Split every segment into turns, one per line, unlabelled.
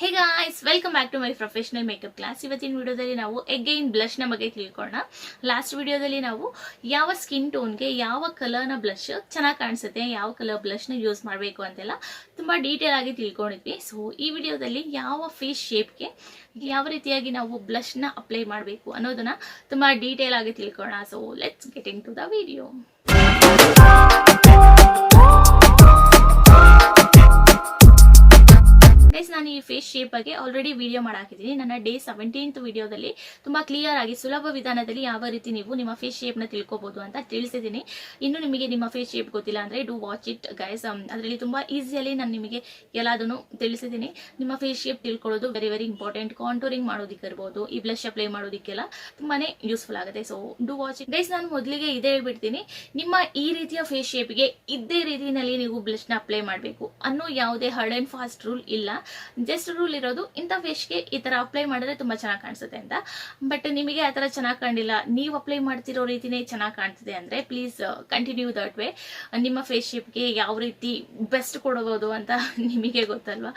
Hey guys welcome back to my professional makeup class ಇವತ್ತಿನ ವಿಡಿಯೋದಲ್ಲಿ ನಾವು ಎಗೈನ್ ಬ್ಲಷ್ನ ಬಗ್ಗೆ ತಿಳ್ಕೊಳ್ಳೋಣ. ಲಾಸ್ಟ್ ವಿಡಿಯೋದಲ್ಲಿ ನಾವು ಯಾವ ಸ್ಕಿನ್ ಟೋನ್ಗೆ ಯಾವ ಕಲರ್ನ ಬ್ಲಷ್ ಚೆನ್ನಾಗಿ ಕಾಣಿಸುತ್ತೆ, ಯಾವ ಕಲರ್ ಬ್ಲಷ್ನ ಯೂಸ್ ಮಾಡಬೇಕು ಅಂತೆಲ್ಲ ತುಂಬ ಡೀಟೇಲ್ ಆಗಿ ತಿಳ್ಕೊಂಡಿದ್ವಿ. ಸೊ ಈ ವಿಡಿಯೋದಲ್ಲಿ ಯಾವ ಫೇಸ್ ಶೇಪ್ಗೆ ಯಾವ ರೀತಿಯಾಗಿ ನಾವು ಬ್ಲಷ್ನ ಅಪ್ಲೈ ಮಾಡಬೇಕು ಅನ್ನೋದನ್ನ ತುಂಬ ಡೀಟೇಲ್ ಆಗಿ ತಿಳ್ಕೊಳ್ಳೋಣ. So let's getting to the video face shape ಬಗ್ಗೆ ಆಲ್ರೆಡಿ ವಿಡಿಯೋ ಮಾಡಾಕಿದ್ದೀನಿ ನನ್ನ ಡೇ ಸೆವೆಂಟೀನ್ತ್ ವಿಡಿಯೋದಲ್ಲಿ ತುಂಬಾ ಕ್ಲಿಯರ್ ಆಗಿ ಸುಲಭ ವಿಧಾನದಲ್ಲಿ ಯಾವ ರೀತಿ ನೀವು ನಿಮ್ಮ ಫೇಸ್ ಶೇಪ್ನ ನ ತಿಳ್ಕೊಬಹುದು ಅಂತ ತಿಳಿಸಿದ್ದೀನಿ ಇನ್ನು ನಿಮಗೆ ನಿಮ್ಮ ಫೇಸ್ ಶೇಪ್ ಗೊತ್ತಿಲ್ಲ ಅಂದ್ರೆ ಡು ವಾಚ್ ಇಟ್ ಗೈಸ್ ಅದರಲ್ಲಿ ತುಂಬಾ ಈಸಿಯಲ್ಲಿ ನಾನು ನಿಮಗೆ ಎಲ್ಲದನ್ನು ತಿಳಿಸಿದ್ದೀನಿ ನಿಮ್ಮ ಫೇಸ್ ಶೇಪ್ ತಿಳ್ಕೊಳ್ಳೋದು ವೆರಿ ವೆರಿ ಇಂಪಾರ್ಟೆಂಟ್ ಕಾಂಟೂರಿಂಗ್ ಮಾಡೋದಕ್ಕೆ ಇರ್ಬೋದು ಈ ಬ್ಲಶ್ ಅಪ್ಲೈ ಮಾಡೋದಕ್ಕೆಲ್ಲ ತುಂಬಾನೇ ಯೂಸ್ಫುಲ್ ಆಗುತ್ತೆ. So do watch it guys ನಾನು ಮೊದಲಿಗೆ ಇದೇ ಹೇಳ್ಬಿಡ್ತೀನಿ. ನಿಮ್ಮ ಈ ರೀತಿಯ ಫೇಸ್ ಶೇಪ್ಗೆ ಇದೇ ರೀತಿಯಲ್ಲಿ ನೀವು ಬ್ಲಶ್ನ ಅಪ್ಲೈ ಮಾಡಬೇಕು ಅನ್ನೋ ಯಾವುದೇ ಹರ್ಡ್ ಅಂಡ್ ಫಾಸ್ಟ್ ರೂಲ್ ಇಲ್ಲ. ಜಸ್ಟ್ ರೂಲ್ ಇರೋದು, ಇಂಥ ಫೇಸ್ಗೆ ಈ ತರ ಅಪ್ಲೈ ಮಾಡಿದ್ರೆ ತುಂಬಾ ಚೆನ್ನಾಗಿ ಕಾಣಿಸುತ್ತೆ ಅಂತ. ಬಟ್ ನಿಮಗೆ ಆ ತರ ಚೆನ್ನಾಗಿ ಕಾಣಿಲ್ಲ ನೀವು ಅಪ್ಲೈ ಮಾಡ್ತಿರೋ ರೀತಿನೇ ಚೆನ್ನಾಗಿ ಕಾಣ್ತಿದೆ ಅಂದ್ರೆ ಪ್ಲೀಸ್ ಕಂಟಿನ್ಯೂ ದಟ್ ವೇ ನಿಮ್ಮ ಫೇಸ್ ಶೇಪ್ಗೆ ಯಾವ ರೀತಿ ಬೆಸ್ಟ್ ಕೊಡಬಹುದು ಅಂತ ನಿಮಗೆ ಗೊತ್ತಲ್ವಾ?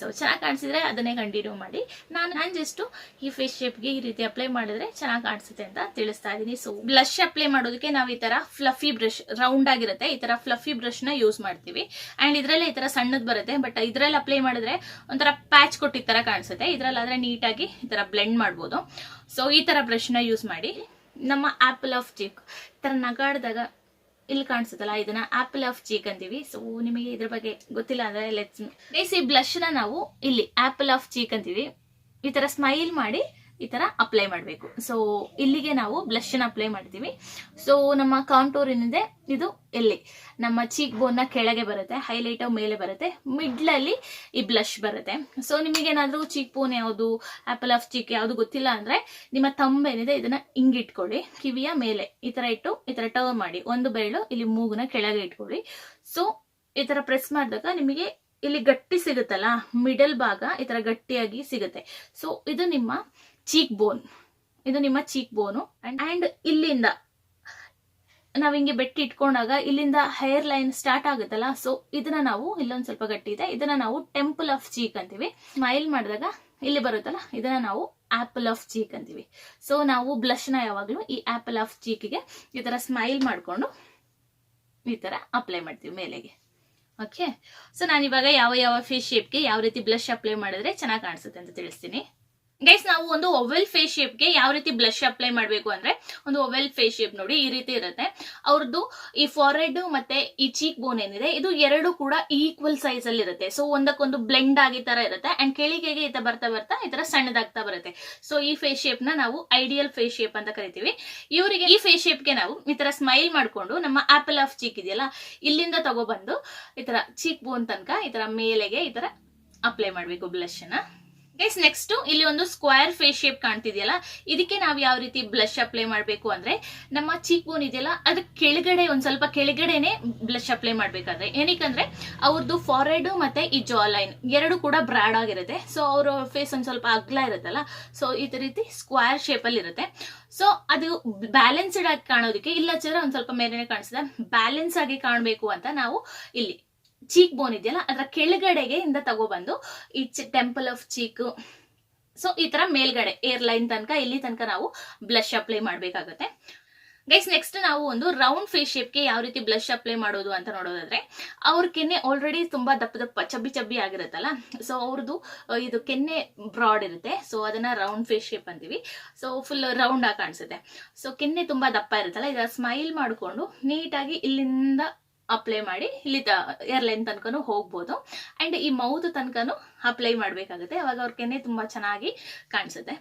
ಸೊ ಚೆನ್ನಾಗಿ ಕಾಣಿಸಿದ್ರೆ ಅದನ್ನೇ ಕಂಟಿನ್ಯೂ ಮಾಡಿ. ನಾನು ನಾನು ಜಸ್ಟು ಈ ಫೇಸ್ ಶೇಪ್ಗೆ ಈ ರೀತಿ ಅಪ್ಲೈ ಮಾಡಿದ್ರೆ ಚೆನ್ನಾಗಿ ಕಾಣಿಸುತ್ತೆ ಅಂತ ತಿಳಿಸ್ತಾ ಇದ್ದೀನಿ ಸೊ ಬ್ಲಶ್ ಅಪ್ಲೈ ಮಾಡೋದಕ್ಕೆ ನಾವು ಈ ತರ ಫ್ಲಫಿ ಬ್ರಷ್ ರೌಂಡ್ ಆಗಿರುತ್ತೆ. ಈ ತರ ಫ್ಲಫಿ ಬ್ರಷ್ನ ಯೂಸ್ ಮಾಡ್ತೀವಿ. ಆ್ಯಂಡ್ ಇದರಲ್ಲೇ ಈ ತರ ಸಣ್ಣದ್ ಬರುತ್ತೆ. ಬಟ್ ಇದರಲ್ಲಿ ಅಪ್ಲೈ ಮಾಡಿದ್ರೆ ಒಂಥರ ಪ್ಯಾಚ್ ಕೊಟ್ಟಿದ ತರ ಕಾಣಿಸುತ್ತೆ. ಆದ್ರೆ ನೀಟಾಗಿ ಈ ತರ ಬ್ಲೆಂಡ್ ಮಾಡ್ಬೋದು. ಸೊ ಈ ತರ ಬ್ರಷ್ನ ಯೂಸ್ ಮಾಡಿ ನಮ್ಮ ಆಪಲ್ ಆಫ್ ಚೀಕ್ ಈ ತರ ನಗಾಡ್ದಾಗ ಇಲ್ಲಿ ಕಾಣಿಸುತ್ತಲ್ಲ, ಇದನ್ನ ಆಪಲ್ ಆಫ್ ಚೀಕ್ ಅಂತೀವಿ. ಸೊ ನಿಮಗೆ ಇದ್ರ ಬಗ್ಗೆ ಗೊತ್ತಿಲ್ಲ ಅಂದ್ರೆ ಲೆಟ್ಸ್ ಗೈಸ್ ಈ ಬ್ಲಶ್ನ ನಾವು ಇಲ್ಲಿ ಆಪಲ್ ಆಫ್ ಚೀಕ್ ಅಂತೀವಿ. ಈ ತರ ಸ್ಮೈಲ್ ಮಾಡಿ ಈ ತರ ಅಪ್ಲೈ ಮಾಡಬೇಕು. ಸೊ ಇಲ್ಲಿಗೆ ನಾವು ಬ್ಲಶ್ ಅಪ್ಲೈ ಮಾಡ್ತೀವಿ. ಸೊ ನಮ್ಮ ಕಾಂಟೋರ್ ಏನಿದೆ? ಇದು ಎಲ್ಲಿ ನಮ್ಮ ಚೀಕ್ ಬೋನ್ನ ಕೆಳಗೆ ಬರುತ್ತೆ ಹೈಲೈಟ್ ಮೇಲೆ ಬರುತ್ತೆ ಮಿಡ್ಲ್ ಅಲ್ಲಿ ಈ ಬ್ಲಷ್ ಬರುತ್ತೆ. ಸೊ ನಿಮಗೇನಾದ್ರೂ ಚೀಕ್ ಬೋನ್ ಯಾವುದು ಆಪಲ್ ಆಫ್ ಚೀಕ್ ಯಾವುದು ಗೊತ್ತಿಲ್ಲ ಅಂದ್ರೆ, ನಿಮ್ಮ ತಂಬ ಏನಿದೆ, ಇದನ್ನ ಹಿಂಗಿಟ್ಕೊಳ್ಳಿ. ಕಿವಿಯ ಮೇಲೆ ಈ ತರ ಇಟ್ಟು, ಈ ತರ ಟರ್ನ್ ಮಾಡಿ. ಒಂದು ಬೆರಳು ಇಲ್ಲಿ ಮೂಗುನ ಕೆಳಗೆ ಇಟ್ಕೊಳ್ಳಿ. ಸೊ ಈ ತರ ಪ್ರೆಸ್ ಮಾಡಿದಾಗ ನಿಮಗೆ ಇಲ್ಲಿ ಗಟ್ಟಿ ಸಿಗುತ್ತಲ್ಲ ಮಿಡಲ್ ಭಾಗ ಈ ತರ ಗಟ್ಟಿಯಾಗಿ ಸಿಗುತ್ತೆ. ಸೊ ಇದು ನಿಮ್ಮ ಚೀಕ್ ಬೋನ್ ಇದು ನಿಮ್ಮ ಚೀಕ್ ಬೋನು ಅಂಡ್ ಇಲ್ಲಿಂದ, ನಾವ್ ಹಿಂಗೆ ಬೆಟ್ಟಿ ಇಟ್ಕೊಂಡಾಗ ಇಲ್ಲಿಂದ ಹೇರ್ ಲೈನ್ ಸ್ಟಾರ್ಟ್ ಆಗುತ್ತಲ್ಲ ಸೊ ಇದನ್ನ ನಾವು ಇಲ್ಲೊಂದ್ ಸ್ವಲ್ಪ ಗಟ್ಟಿ ಇದೆ ಇದನ್ನ ನಾವು ಟೆಂಪಲ್ ಆಫ್ ಚೀಕ್ ಅಂತೀವಿ. ಸ್ಮೈಲ್ ಮಾಡಿದಾಗ ಇಲ್ಲಿ ಬರುತ್ತಲ್ಲ, ಇದನ್ನ ನಾವು ಆಪಲ್ ಆಫ್ ಚೀಕ್ ಅಂತೀವಿ. ಸೊ ನಾವು ಬ್ಲಶ್ನ ಯಾವಾಗ್ಲೂ ಈ ಆಪಲ್ ಆಫ್ ಚೀಕ್ಗೆ ಈ ತರ ಸ್ಮೈಲ್ ಮಾಡ್ಕೊಂಡು ಈ ತರ ಅಪ್ಲೈ ಮಾಡ್ತೀವಿ ಮೇಲೆಗೆ. ಓಕೆ ಸೊ ನಾನು ಇವಾಗ ಯಾವ ಯಾವ ಫೇಸ್ ಶೇಪ್ಗೆ ಯಾವ ರೀತಿ ಬ್ಲಷ್ ಅಪ್ಲೈ ಮಾಡಿದ್ರೆ ಚೆನ್ನಾಗಿ ಕಾಣಿಸುತ್ತೆ ಅಂತ ತಿಳಿಸ್ತೀನಿ. ಗೈಸ್ ನಾವು ಒಂದು ಒವೆಲ್ ಫೇಸ್ ಶೇಪ್ಗೆ ಯಾವ ರೀತಿ ಬ್ಲಶ್ ಅಪ್ಲೈ ಮಾಡಬೇಕು ಅಂದ್ರೆ ಒಂದು ಒವೆಲ್ ಫೇಸ್ ಶೇಪ್ ನೋಡಿ ಈ ರೀತಿ ಇರುತ್ತೆ. ಅವ್ರದ್ದು ಈ ಫಾರೆಡ್ ಮತ್ತೆ ಈ ಚೀಕ್ ಬೋನ್ ಏನಿದೆ, ಇದು ಎರಡು ಕೂಡ ಈಕ್ವಲ್ ಸೈಜ್ ಅಲ್ಲಿ ಇರುತ್ತೆ. ಸೊ ಒಂದಕ್ಕೊಂದು ಬ್ಲೆಂಡ್ ಆಗಿ ತರ ಇರುತ್ತೆ ಅಂಡ್ ಕೆಳಿಗೆಗೆ ಈ ತರ ಬರ್ತಾ ಬರ್ತಾ ಈ ತರ ಸಣ್ಣದಾಗ್ತಾ ಬರುತ್ತೆ. ಸೊ ಈ ಫೇಸ್ ಶೇಪ್ನ ನಾವು ಐಡಿಯಲ್ ಫೇಸ್ ಶೇಪ್ ಅಂತ ಕರಿತೀವಿ. ಇವರಿಗೆ ಈ ಫೇಸ್ ಶೇಪ್ಗೆ ನಾವು ಈ ತರ ಸ್ಮೈಲ್ ಮಾಡ್ಕೊಂಡು ನಮ್ಮ ಆಪಲ್ ಆಫ್ ಚೀಕ್ ಇದೆಯಲ್ಲ, ಇಲ್ಲಿಂದ ತಗೊಬಂದು ಈ ತರ ಚೀಕ್ ಬೋನ್ ತನಕ ಈ ತರ ಮೇಲೆಗೆ ಈ ತರ ಅಪ್ಲೈ ಮಾಡಬೇಕು ಬ್ಲಶ್ನ. ಗೈಸ್ ನೆಕ್ಸ್ಟ್ ಇಲ್ಲಿ ಒಂದು ಸ್ಕ್ವೇರ್ ಫೇಸ್ ಶೇಪ್ ಕಾಣ್ತಿದೆಯಲ್ಲ, ಇದಕ್ಕೆ ನಾವು ಯಾವ ರೀತಿ ಬ್ಲಶ್ ಅಪ್ಲೈ ಮಾಡಬೇಕು ಅಂದ್ರೆ ನಮ್ಮ ಚೀಕ್ ಬೋನ್ ಇದೆಯಲ್ಲ ಅದ್ರ ಕೆಳಗಡೆ ಒಂದ್ ಸ್ವಲ್ಪ ಕೆಳಗಡೆನೆ ಬ್ಲಶ್ ಅಪ್ಲೈ ಮಾಡ್ಬೇಕಾದ್ರೆ. ಏನಕ್ಕಂದ್ರೆ ಅವ್ರದ್ದು ಫಾರೆಡ್ ಮತ್ತೆ ಈ ಜಾ ಲೈನ್ ಎರಡು ಕೂಡ ಬ್ರಾಡ್ ಆಗಿರುತ್ತೆ. ಸೊ ಅವ್ರ ಫೇಸ್ ಒಂದ್ ಸ್ವಲ್ಪ ಅಗ್ಲ ಇರುತ್ತಲ್ಲ ಸೊ ಈ ರೀತಿ ಸ್ಕ್ವೇರ್ ಶೇಪ್ ಅಲ್ಲಿ ಇರುತ್ತೆ. ಸೊ ಅದು ಬ್ಯಾಲೆನ್ಸ್ಡ್ ಆಗಿ ಕಾಣೋದಕ್ಕೆ ಇಲ್ಲ ಹಚ್ಚಿದ್ರೆ ಒಂದ್ ಸ್ವಲ್ಪ ಮೇಲೆನೆ ಕಾಣಿಸುತ್ತೆ. ಬ್ಯಾಲೆನ್ಸ್ ಆಗಿ ಕಾಣಬೇಕು ಅಂತ ನಾವು ಇಲ್ಲಿ ಚೀಕ್ ಬೋನ್ ಇದೆಯಲ್ಲ, ಅದರ ಕೆಳಗಡೆಗೆ ಇಂದ ತಗೊಬಂದು ಈ ಟೆಂಪಲ್ ಆಫ್ ಚೀಕ್ ಸೊ ಈ ತರ ಮೇಲ್ಗಡೆ ಏರ್ ಲೈನ್ ತನಕ, ಇಲ್ಲಿ ತನಕ ನಾವು ಬ್ಲಶ್ ಅಪ್ಲೈ ಮಾಡ್ಬೇಕಾಗತ್ತೆ. ಗೈಸ್ ನೆಕ್ಸ್ಟ್ ನಾವು ಒಂದು ರೌಂಡ್ ಫೇಸ್ ಶೇಪ್ಗೆ ಯಾವ ರೀತಿ ಬ್ಲಶ್ ಅಪ್ಲೈ ಮಾಡೋದು ಅಂತ ನೋಡೋದಾದ್ರೆ, ಅವ್ರ ಕೆನ್ನೆ ಆಲ್ರೆಡಿ ತುಂಬಾ ದಪ್ಪ ದಪ್ಪ, ಚಬ್ಬಿ ಚಬ್ಬಿ ಆಗಿರುತ್ತಲ್ಲ? ಸೊ ಅವ್ರದ್ದು ಇದು ಕೆನ್ನೆ ಬ್ರಾಡ್ ಇರುತ್ತೆ. ಸೊ ಅದನ್ನ ರೌಂಡ್ ಫೇಸ್ ಶೇಪ್ ಅಂತೀವಿ. ಸೊ ಫುಲ್ ರೌಂಡ್ ಆಗಿ ಕಾಣಿಸುತ್ತೆ. ಸೊ ಕೆನ್ನೆ ತುಂಬಾ ದಪ್ಪ ಇರುತ್ತಲ್ಲ? ಇದರ ಸ್ಮೈಲ್ ಮಾಡಿಕೊಂಡು ನೀಟಾಗಿ ಇಲ್ಲಿಂದ ಅಪ್ಲೈ ಮಾಡಿ ಇಲ್ಲಿ ಏರ್ಲೈನ್ ತನಕನು ಹೋಗ್ಬೋದು. ಅಂಡ್ ಈ ಮೌತ್ ತನಕನೂ ಅಪ್ಲೈ ಮಾಡಬೇಕಾಗುತ್ತೆ. ಅವಾಗ ಅವ್ರ ಕೆನ್ನೆ ತುಂಬಾ ಚೆನ್ನಾಗಿ ಕಾಣಿಸುತ್ತೆ.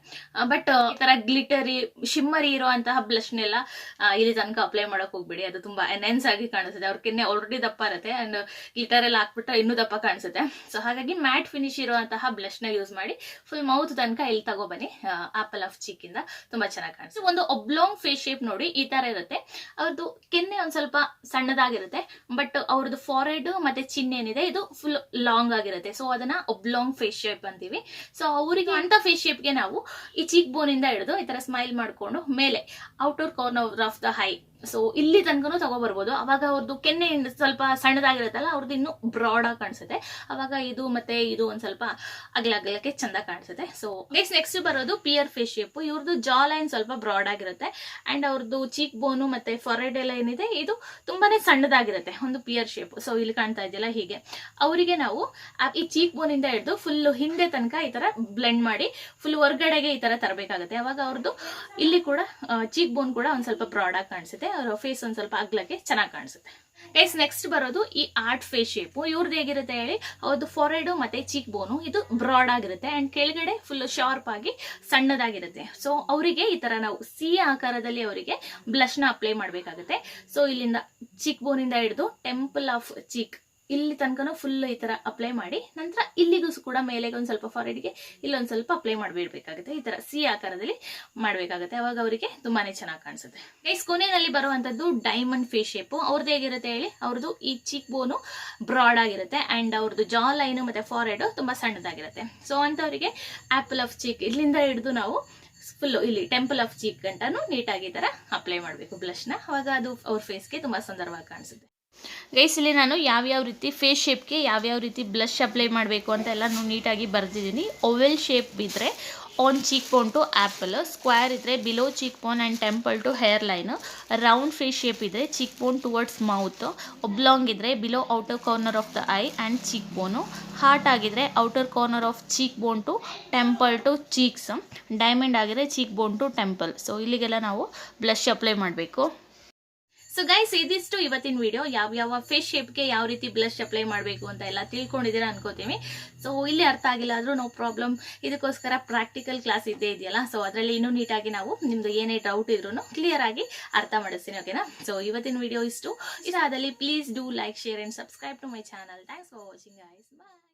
ಬಟ್ ಈ ತರ ಗ್ಲಿಟರಿ, ಶಿಮ್ಮರಿ ಇರುವಂತಹ ಬ್ಲಷ್ನೆಲ್ಲ ಇಲ್ಲಿ ತನಕ ಅಪ್ಲೈ ಮಾಡಕ್ ಹೋಗ್ಬೇಡಿ. ಅದು ತುಂಬಾ ಎನೆನ್ಸ್ ಆಗಿ ಕಾಣಿಸುತ್ತೆ. ಅವ್ರ ಕೆನ್ನೆ ಆಲ್ರೆಡಿ ದಪ್ಪ ಇರುತ್ತೆ ಅಂಡ್ ಗ್ಲಿಟರ್ ಎಲ್ಲ ಹಾಕ್ಬಿಟ್ರೆ ಇನ್ನೂ ದಪ್ಪ ಕಾಣಿಸುತ್ತೆ. ಸೊ ಹಾಗಾಗಿ ಮ್ಯಾಟ್ ಫಿನಿಶ್ ಇರುವಂತಹ ನ ಯೂಸ್ ಮಾಡಿ ಫುಲ್ ಮೌತ್ ತನಕ ಇಲ್ಲಿ ತಗೋಬನ್ನಿ. ಆಪಲ್ ಆಫ್ ಚೀಕ್ ಇಂದ ತುಂಬಾ ಚೆನ್ನಾಗಿ ಕಾಣಿಸುತ್ತೆ. ಒಂದು ಒಬ್ಲಾಂಗ್ ಫೇಸ್ ಶೇಪ್ ನೋಡಿ ಈ ತರ ಇರುತ್ತೆ. ಅವ್ರದ್ದು ಕೆನ್ನೆ ಒಂದ್ ಸ್ವಲ್ಪ ಸಣ್ಣದಾಗಿರುತ್ತೆ, ಬಟ್ ಅವ್ರದ್ದು ಫಾರೆಡ್ ಮತ್ತೆ ಚಿನ್ ಏನಿದೆ, ಇದು ಫುಲ್ ಲಾಂಗ್ ಆಗಿರುತ್ತೆ. ಸೊ ಅದನ್ನ ಫೇಸ್ ಶೇಪ್ ಅಂತೀವಿ. ಸೊ ಅವರಿಗೆ ಅಂತ ಫೇಸ್ ಶೇಪ್ಗೆ ನಾವು ಈ ಚೀಕ್ ಬೋನ್ ಇಂದ ಹಿಡಿದು ಈ ತರ ಸ್ಮೈಲ್ ಮಾಡ್ಕೊಂಡು ಮೇಲೆ outer corner of the eye so ಇಲ್ಲಿ ತನಕನೂ ತಗೊಬರ್ಬೋದು. ಅವಾಗ ಅವ್ರದ್ದು ಕೆನ್ನೆ ಸ್ವಲ್ಪ ಸಣ್ಣದಾಗಿರುತ್ತಲ್ಲ ಅವ್ರದ್ದು ಇನ್ನೂ ಬ್ರಾಡ್ ಆಗಿ ಕಾಣಿಸುತ್ತೆ. ಅವಾಗ ಇದು ಮತ್ತೆ ಇದು ಒಂದ್ ಸ್ವಲ್ಪ ಅಗಲ ಅಗಲಕ್ಕೆ ಚಂದ ಕಾಣಿಸುತ್ತೆ. ಸೊ ನೆಕ್ಸ್ಟ್ ನೆಕ್ಸ್ಟ್ ಬರೋದು ಪಿಯರ್ ಫೇಸ್ ಶೇಪ್ ಇವ್ರದ್ದು ಜಾ ಲೈನ್ ಸ್ವಲ್ಪ ಬ್ರಾಡ್ ಆಗಿರುತ್ತೆ. ಅಂಡ್ ಅವ್ರದ್ದು ಚೀಕ್ ಬೋನು ಮತ್ತೆ ಫೊರೆಡ್ ಎಲ್ಲ ಏನಿದೆ, ಇದು ತುಂಬಾನೇ ಸಣ್ಣದಾಗಿರುತ್ತೆ, ಒಂದು ಪಿಯರ್ ಶೇಪ್ ಸೊ ಇಲ್ಲಿ ಕಾಣ್ತಾ ಇದೆಯಲ್ಲ ಹೀಗೆ. ಅವರಿಗೆ ನಾವು ಈ ಚೀಕ್ ಬೋನಿಂದ ಹಿಡಿದು ಫುಲ್ ಹಿಂದೆ ತನಕ ಈ ತರ ಬ್ಲೆಂಡ್ ಮಾಡಿ ಫುಲ್ ಹೊರ್ಗಡೆಗೆ ಈ ತರ ತರಬೇಕಾಗುತ್ತೆ. ಅವಾಗ ಅವ್ರದ್ದು ಇಲ್ಲಿ ಕೂಡ ಚೀಕ್ ಬೋನ್ ಕೂಡ ಒಂದ್ ಸ್ವಲ್ಪ ಬ್ರಾಡ್ ಆಗಿ ಕಾಣಿಸುತ್ತೆ. ಅವ್ರ ಫೇಸ್ ಒಂದ್ ಸ್ವಲ್ಪ ಅಗ್ಲಕ್ಕೆ ಚೆನ್ನಾಗಿ ಕಾಣಿಸುತ್ತೆ. ಗೈಸ್ ನೆಕ್ಸ್ಟ್ ಬರೋದು ಈ ಆರ್ಟ್ ಫೇಸ್ ಶೇಪ್ ಇವ್ರದ್ದು ಹೇಗಿರುತ್ತೆ ಹೇಳಿ? ಅವ್ರದ್ದು ಫೊರೆಡು ಮತ್ತೆ ಚೀಕ್ ಬೋನು ಇದು ಬ್ರಾಡ್ ಆಗಿರುತ್ತೆ ಅಂಡ್ ಕೆಳಗಡೆ ಫುಲ್ ಶಾರ್ಪ್ ಆಗಿ ಸಣ್ಣದಾಗಿರುತ್ತೆ. ಸೊ ಅವರಿಗೆ ಈ ತರ ನಾವು ಸಿ ಆಕಾರದಲ್ಲಿ ಅವರಿಗೆ ಬ್ಲಶ್ನ ಅಪ್ಲೈ ಮಾಡಬೇಕಾಗುತ್ತೆ. ಸೊ ಇಲ್ಲಿಂದ ಚೀಕ್ ಬೋನಿಂದ ಹಿಡಿದು ಟೆಂಪಲ್ ಆಫ್ ಚೀಕ್ ಇಲ್ಲಿ ತನಕನೂ ಫುಲ್ ಈ ತರ ಅಪ್ಲೈ ಮಾಡಿ ನಂತರ ಇಲ್ಲಿಗೂ ಕೂಡ ಮೇಲೆಗೆ ಒಂದ್ ಸ್ವಲ್ಪ ಫಾರೆಡ್ಗೆ ಇಲ್ಲೊಂದ್ ಸ್ವಲ್ಪ ಅಪ್ಲೈ ಮಾಡಿಬಿಡ್ಬೇಕಾಗುತ್ತೆ. ಈ ತರ ಸಿ ಆಕಾರದಲ್ಲಿ ಮಾಡಬೇಕಾಗುತ್ತೆ. ಅವಾಗ ಅವರಿಗೆ ತುಂಬಾನೇ ಚೆನ್ನಾಗಿ ಕಾಣಿಸುತ್ತೆ. ಗೈಸ್ ಕೊನೆಯಲ್ಲಿ ಬರುವಂತದ್ದು ಡೈಮಂಡ್ ಫೇಸ್ ಶೇಪ್ ಅವ್ರದ್ದು ಹೇಗಿರುತ್ತೆ ಹೇಳಿ? ಅವ್ರದ್ದು ಈ ಚೀಕ್ ಬೋನು ಬ್ರಾಡ್ ಆಗಿರುತ್ತೆ ಅಂಡ್ ಅವ್ರದ್ದು ಜಾ ಲೈನ್ ಮತ್ತೆ ಫಾರೆಡ್ ತುಂಬಾ ಸಣ್ಣದಾಗಿರುತ್ತೆ. ಸೊ ಅಂತವರಿಗೆ ಆಪಲ್ ಆಫ್ ಚೀಕ್ ಇಲ್ಲಿಂದ ಹಿಡಿದು ನಾವು ಫುಲ್ ಇಲ್ಲಿ ಟೆಂಪಲ್ ಆಫ್ ಚೀಕ್ ಗಂಟನು ನೀಟಾಗಿ ತರ ಅಪ್ಲೈ ಮಾಡಬೇಕು ಬ್ಲಷ್ನ ಅವಾಗ ಅದು ಅವ್ರ ಫೇಸ್ಗೆ ತುಂಬಾ ಸುಂದರವಾಗಿ ಕಾಣಿಸುತ್ತೆ. ಗೈಸ್ ಇಲ್ಲಿ ನಾನು ಯಾವ್ಯಾವ ರೀತಿ ಫೇಸ್ ಶೇಪ್ಗೆ ಯಾವ್ಯಾವ ರೀತಿ ಬ್ಲಷ್ ಅಪ್ಲೈ ಮಾಡಬೇಕು ಅಂತ ಎಲ್ಲ ನೀಟಾಗಿ ಬರೆದಿದ್ದೀನಿ. ಓವೆಲ್ ಶೇಪ್ ಇದ್ದರೆ on cheek bone to apple square ಇದ್ದರೆ below cheek bone and temple to hair line round face shape ಇದ್ದರೆ cheek bone towards mouth oblong ಇದ್ದರೆ below outer corner of the eye and cheek bone heart ಆಗಿದ್ದರೆ outer corner of cheek bone to temple to cheeks diamond ಆಗಿದ್ರೆ cheek bone to temple so ಇಲ್ಲಿಗೆಲ್ಲ ನಾವು blush apply ಮಾಡಬೇಕು. So guys ಇದಿಷ್ಟು ಇವತ್ತಿನ video ಯಾವ ಯಾವ face ಶೇಪ್ಗೆ ಯಾವ ರೀತಿ ಬ್ಲಶ್ ಅಪ್ಲೈ ಮಾಡಬೇಕು ಅಂತ ಎಲ್ಲ ತಿಳ್ಕೊಂಡಿದ್ದೀರಾ ಅನ್ಕೋತೀವಿ ಸೊ ಇಲ್ಲಿ ಅರ್ಥ ಆಗಿಲ್ಲ, ಆದ್ರೂ ನೋ ಪ್ರಾಬ್ಲಮ್ ಇದಕ್ಕೋಸ್ಕರ ಪ್ರಾಕ್ಟಿಕಲ್ ಕ್ಲಾಸ್ ಇದ್ದೇ ಇದೆಯಲ್ಲ ಸೊ ಅದರಲ್ಲಿ ಇನ್ನೂ ನೀಟಾಗಿ ನಾವು ನಿಮ್ದು ಏನೇ ಡೌಟ್ ಇದ್ರೂ ಕ್ಲಿಯರ್ ಆಗಿ ಅರ್ಥ ಮಾಡಿಸ್ತೀನಿ ಓಕೆನಾ ಸೊ ಇವತ್ತಿನ ವಿಡಿಯೋ ಇಷ್ಟು. ಇದಾದಲ್ಲಿ please do like share and subscribe to my channel thanks for watching guys bye